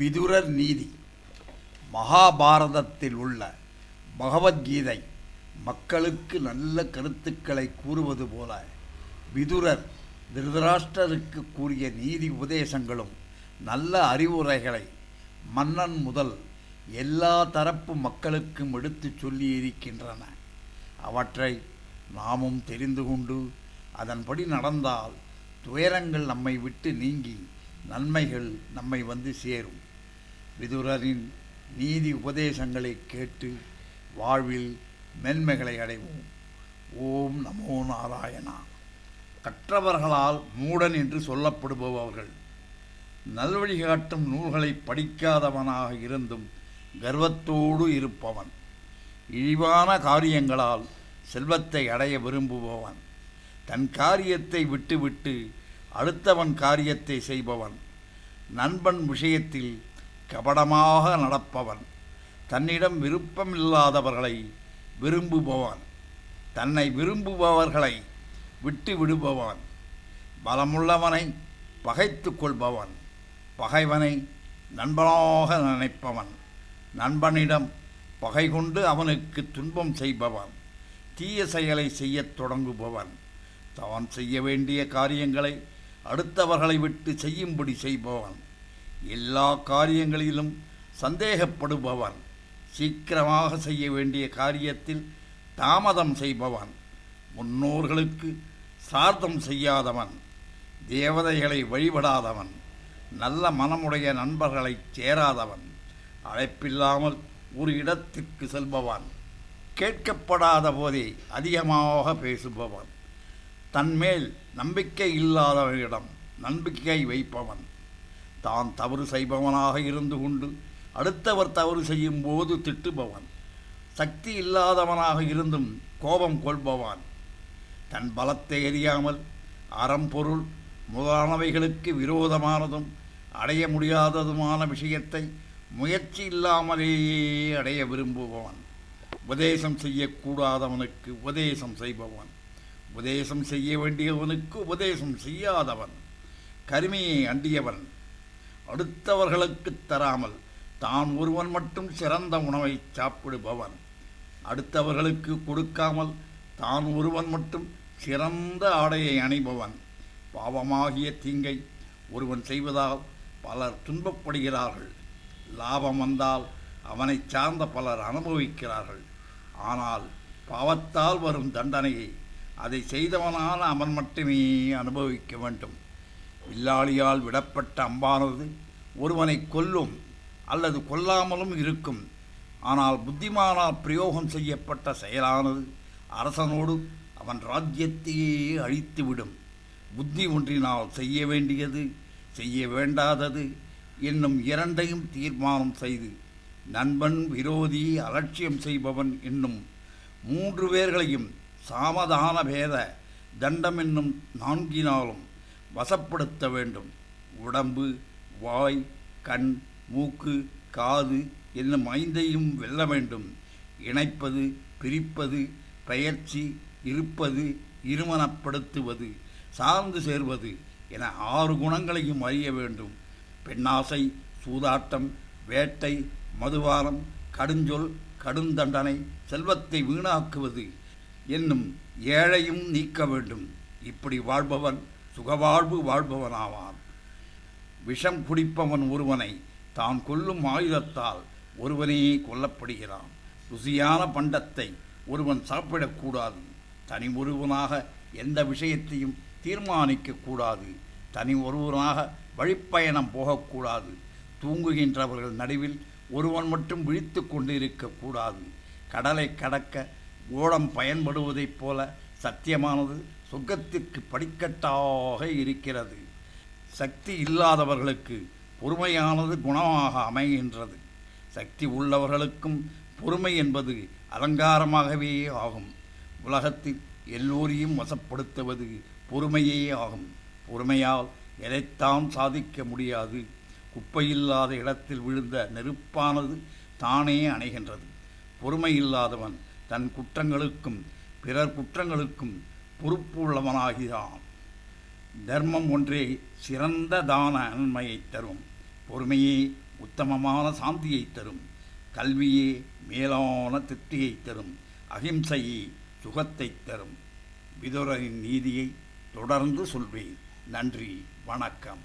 விதுரர் நீதி. மகாபாரதத்தில் உள்ள பகவத்கீதை மக்களுக்கு நல்ல கருத்துக்களை கூறுவது போல விதுரர் திருதராஷ்டருக்கு கூறிய நீதி உபதேசங்களும் நல்ல அறிவுரைகளை மன்னன் முதல் எல்லா தரப்பு மக்களுக்கும் எடுத்துச் சொல்லியிருக்கின்றன. அவற்றை நாமும் தெரிந்து கொண்டு அதன்படி நடந்தால் துயரங்கள் நம்மை விட்டு நீங்கி நன்மைகள் நம்மை வந்து சேரும். விதுரரின் நீதி உபதேசங்களை கேட்டு வாழ்வில் மென்மைகளை அடைவோம். ஓம் நமோ நாராயணா. கற்றவர்களால் மூடன் என்று சொல்லப்படுபவர்கள். நல்வழி காட்டும் நூல்களை படிக்காதவனாக இருந்தும் கர்வத்தோடு இருப்பவன். இழிவான காரியங்களால் செல்வத்தை அடைய விரும்புபவன். தன் காரியத்தை விட்டுவிட்டு அடுத்தவன் காரியத்தை செய்பவன். நண்பன் விஷயத்தில் கபடமாக நடப்பவன். தன்னிடம் விருப்பமில்லாதவர்களை விரும்புபவன். தன்னை விரும்புபவர்களை விட்டு விடுபவன். பலமுள்ளவனை பகைத்து கொள்பவன். பகைவனை நண்பனாக நினைப்பவன். நண்பனிடம் பகை கொண்டு அவனுக்கு துன்பம் செய்பவன். தீய செயலை செய்யத் தொடங்குபவன். தான் செய்ய வேண்டிய காரியங்களை அடுத்தவர்களை விட்டு செய்யும்படி செய்பவன். எல்லா காரியங்களிலும் சந்தேகப்படுபவன் சீக்கிரமாக செய்ய வேண்டிய காரியத்தில் தாமதம் செய்பவன் முன்னோர்களுக்கு சார்த்தம் செய்யாதவன் தேவதைகளை வழிபடாதவன் நல்ல மனமுடைய நண்பர்களை சேராதவன் அழைப்பில்லாமல் ஒரு இடத்திற்கு செல்பவன் கேட்கப்படாத போதே அதிகமாக பேசுபவன் தன்மேல் நம்பிக்கை இல்லாதவனிடம் நம்பிக்கை வைப்பவன். தான் தவறு செய்பவனாக இருந்து கொண்டு அடுத்தவர் தவறு செய்யும் போது திட்டுபவன். சக்தி இல்லாதவனாக இருந்தும் கோபம் கொள்பவன். தன் பலத்தை எறியாமல் அறம்பொருள் முதலானவைகளுக்கு விரோதமானதும் அடைய முடியாததுமான விஷயத்தை முயற்சி இல்லாமலேயே அடைய விரும்புபவன். உபதேசம் செய்யக்கூடாதவனுக்கு உபதேசம் செய்பவன். உபதேசம் செய்ய வேண்டியவனுக்கு உபதேசம் செய்யாதவன். கருமையை அண்டியவன். அடுத்தவர்களுக்கு தராமல் தான் ஒருவன் மட்டும் சிறந்த உணவை சாப்பிடுபவன். அடுத்தவர்களுக்கு கொடுக்காமல் தான் ஒருவன் மட்டும் சிறந்த ஆடையை அணிபவன். பாவமாகிய தீங்கை ஒருவன் செய்வதால் பலர் துன்பப்படுகிறார்கள். லாபம் வந்தால் அவனை சார்ந்த பலர் அனுபவிக்கிறார்கள். ஆனால் பாவத்தால் வரும் தண்டனையை அதை செய்தவனான அவன் மட்டுமே அனுபவிக்க வேண்டும். வில்லாளியால் விடப்பட்ட அம்பானது ஒருவனை கொல்லும் அல்லது கொல்லாமலும் இருக்கும். ஆனால் புத்திமானால் பிரயோகம் செய்யப்பட்ட செயலானது அரசனோடு அவன் ராஜ்யத்தையே அழித்துவிடும். புத்தி ஒன்றினால் செய்ய வேண்டியது செய்ய வேண்டாதது என்னும் இரண்டையும் தீர்மானம் செய்து நண்பன் விரோதி அலட்சியம் செய்பவன் என்னும் மூன்று பேர்களையும் சாமதான பேத தண்டம் என்னும் நான்கினாலும் வசப்படுத்த வேண்டும். உடம்பு வாய் கண் மூக்கு காது என்னும் ஐந்தையும் வெல்ல வேண்டும். இணைப்பது பிரிப்பது பெயர்ச்சி இருப்பது இருமனப்படுத்துவது சார்ந்து சேர்வது என ஆறு குணங்களையும் அறிய வேண்டும். பெண்ணாசை சூதாட்டம் வேட்டை மதுபானம் கடுஞ்சொல் கடுந்தண்டனை செல்வத்தை வீணாக்குவது என்னும் ஏழையும் நீக்க வேண்டும். இப்படி வாழ்பவன் சுகவாழ்வு வாழ்பவனாவான். விஷம் குடிப்பவன் ஒருவனை தான் கொல்லும் ஆயுதத்தால் ஒருவனே கொல்லப்படுகிறான். ருசியான பண்டத்தை ஒருவன் சாப்பிடக்கூடாது தனி ஒருவனாக எந்த விஷயத்தையும் தீர்மானிக்கக்கூடாது தனி ஒருவனாக வழிப்பயணம் போகக்கூடாது தூங்குகின்றவர்கள் நடுவில் ஒருவன் மட்டும் விழித்து கொண்டு இருக்கக்கூடாது கடலை கடக்க ஓடம் பயன்படுவதைப் போல சத்தியமானது சுகத்திற்கு படிக்கட்டாக இருக்கிறது. சக்தி இல்லாதவர்களுக்கு பொறுமையானது குணமாக அமைகின்றது. சக்தி உள்ளவர்களுக்கும் பொறுமை என்பது அலங்காரமாகவே ஆகும். உலகத்தில் எல்லோரையும் வசப்படுத்துவது பொறுமையே ஆகும். பொறுமையால் எதைத்தான் சாதிக்க முடியாது. குப்பையில்லாத இடத்தில் விழுந்த நெருப்பானது தானே அணைகின்றது. பொறுமை இல்லாதவன் தன் குற்றங்களுக்கும் பிறர் குற்றங்களுக்கும் பொறுப்பு உள்ளவனாகிறான் தர்மம் ஒன்றே சிறந்த தான நன்மையை தரும். பொறுமையே உத்தமமான சாந்தியை தரும். கல்வியே மேலான திருப்தியை தரும். அகிம்சையே சுகத்தை தரும். விதுரரின் நீதியை தொடர்ந்து சொல்வேன். நன்றி வணக்கம்.